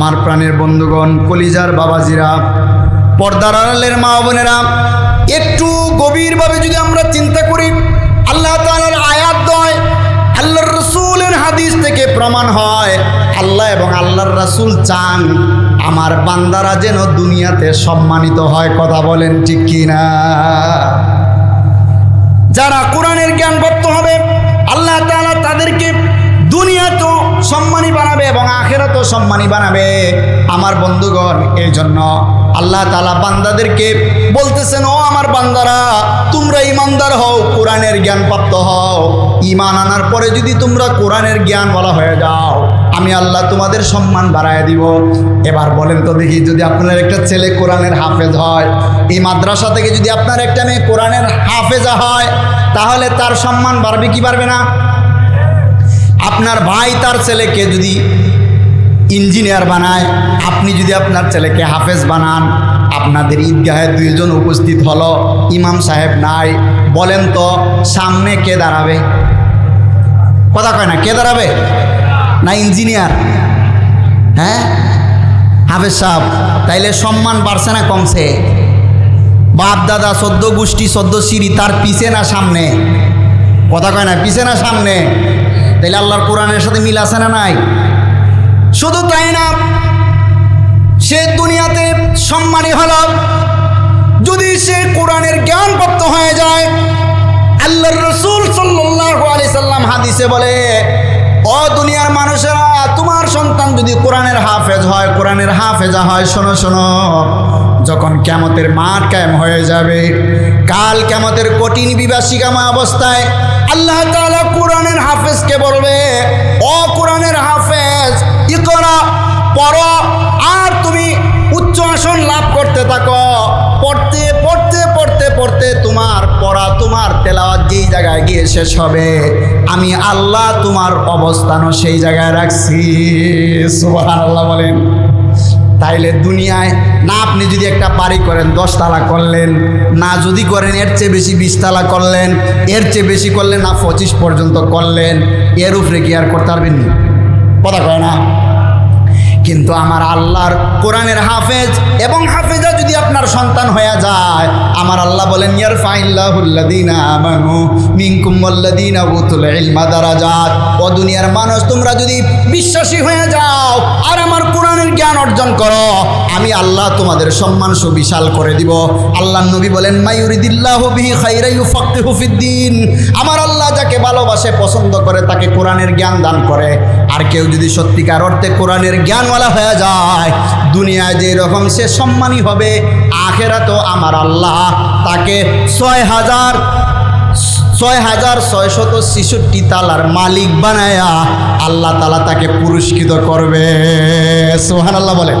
আমার প্রাণের বন্ধুগণ, কলিজার বাবাজিরা, পর্দার আড়ালের মা বোনেরা, একটু গভীরভাবে যদি আমরা চিন্তা করি, আল্লাহ তাআলার আয়াত দয়, আল্লাহর রসুলের হাদিস থেকে প্রমাণ হয়, আল্লাহ এবং আল্লাহর রাসূল চান আমার বান্দারা যেন দুনিয়াতে সম্মানিত হয়, কথা বলেন ঠিক কিনা? যারা কোরআনের জ্ঞান প্রাপ্ত সম্মানী বানাবে আমার বন্ধুগণ এই জন্য আল্লাহ তাআলা বান্দাদেরকে বলতেছেন, ও আমার বান্দারা, তোমরা ইমানদার হও, কোরআনের জ্ঞান প্রাপ্ত হও। ইমান আনার পরে যদি তোমরা কোরআনের জ্ঞান বলা হয়ে যাও, আমি আল্লাহ তোমাদের সম্মান বাড়ায় দিব। এবার বলেন তো দেখি, যদি আপনার একটা ছেলে কোরআনের হাফেজ হয়, এই মাদ্রাসা থেকে যদি আপনার একটা মেয়ে কোরআনের হাফেজা হয়, তাহলে তার সম্মান বাড়বে কি বাড়বে না? আপনার ভাই তার ছেলেকে যদি ইঞ্জিনিয়ার বানায়, আপনি যদি আপনার ছেলেকে হাফেজ বানান, আপনাদের ঈদগাহে দুইজন উপস্থিত হলো, ইমাম সাহেব নাই, বলেন তো সামনে কে দাঁড়াবে? কথা কয় না, কে দাঁড়াবে? না ইঞ্জিনিয়ার? হ্যাঁ? হাফেজ সাহেব, তাইলে সম্মান বাড়ছে না কমছে? বাপ, দাদা, সদ্য গোষ্ঠী, সদ্য সিঁড়ি, তার পিছে না সামনে? কথা কয় না, পিছে না সামনে? তাইলে আল্লাহর কোরআনের সাথে মিল আছে না নাই? শুধু তাই না, সে দুনিয়াতে সম্মানী হল। যদি সে কোরআনের জ্ঞান প্রাপ্ত হয়ে যায়, আল্লাহর রসুল আলাইহি সাল্লাম হাদিসে বলে, ও দুনিয়ার মানুষেরা, তোমার সন্তান যদি কোরআনের হাফেজ হয়, কোরআনের হাফেজা হয়, শোনো শোনো, যখন কেমতের মাঠ কায়েম হয়ে যাবে, কাল কেমতের কঠিন বিবাসিকামা অবস্থায় আল্লাহ কোরআনের হাফেজকে বলবে, ও জায়গায় গিয়ে শেষ হবে। আমি আল্লাহ তোমার অবস্থানও সেই জায়গায় রাখছি। সুবহানাল্লাহ বলেন। তাইলে দুনিয়ায় না আপনি যদি একটা বাড়ি করেন দশতলা করলেন, না যদি করেন, এর চেয়ে বেশি বিশতলা করলেন, এর চেয়ে বেশি করলেন, না পঁচিশ পর্যন্ত করলেন, এর উপরে কি আর করতে পারবেন? কথা কয় কিন্তু আমার আল্লাহর কোরআনের হাফেজ এবং হাফেজা যদি আপনার সন্তান হয়ে যায়, আমার আল্লাহ বলেন ইয়ার ফাইল্লাহুল্লাদিনা ও দুনিয়ার মানুষ, তোমরা যদি বিশ্বাসী হয়ে যাও আর আমার কোরআনের জ্ঞান অর্জন করো, আমি আল্লাহ তোমাদের সম্মান সুবিশাল করে দিব। আল্লাহ নবী বলেন মায়ুরিদিল্লাহু আমার আল্লাহ যাকে ভালোবাসে, পছন্দ করে, তাকে কোরআনের জ্ঞান দান করে। আর কেউ যদি সত্যিকার অর্থে কোরআনের জ্ঞানওয়ালা হয়ে যায়। দুনিয়ায় যে রকম সে সম্মানী হবে আখেরা তো আমার আল্লাহ তাকে ছয় হাজার ছয় হাজার ছয়শত ছিষট্টি তালার মালিক বানায়া আল্লাহ তালা তাকে পুরস্কৃত করবে। সোহান আল্লাহ বলে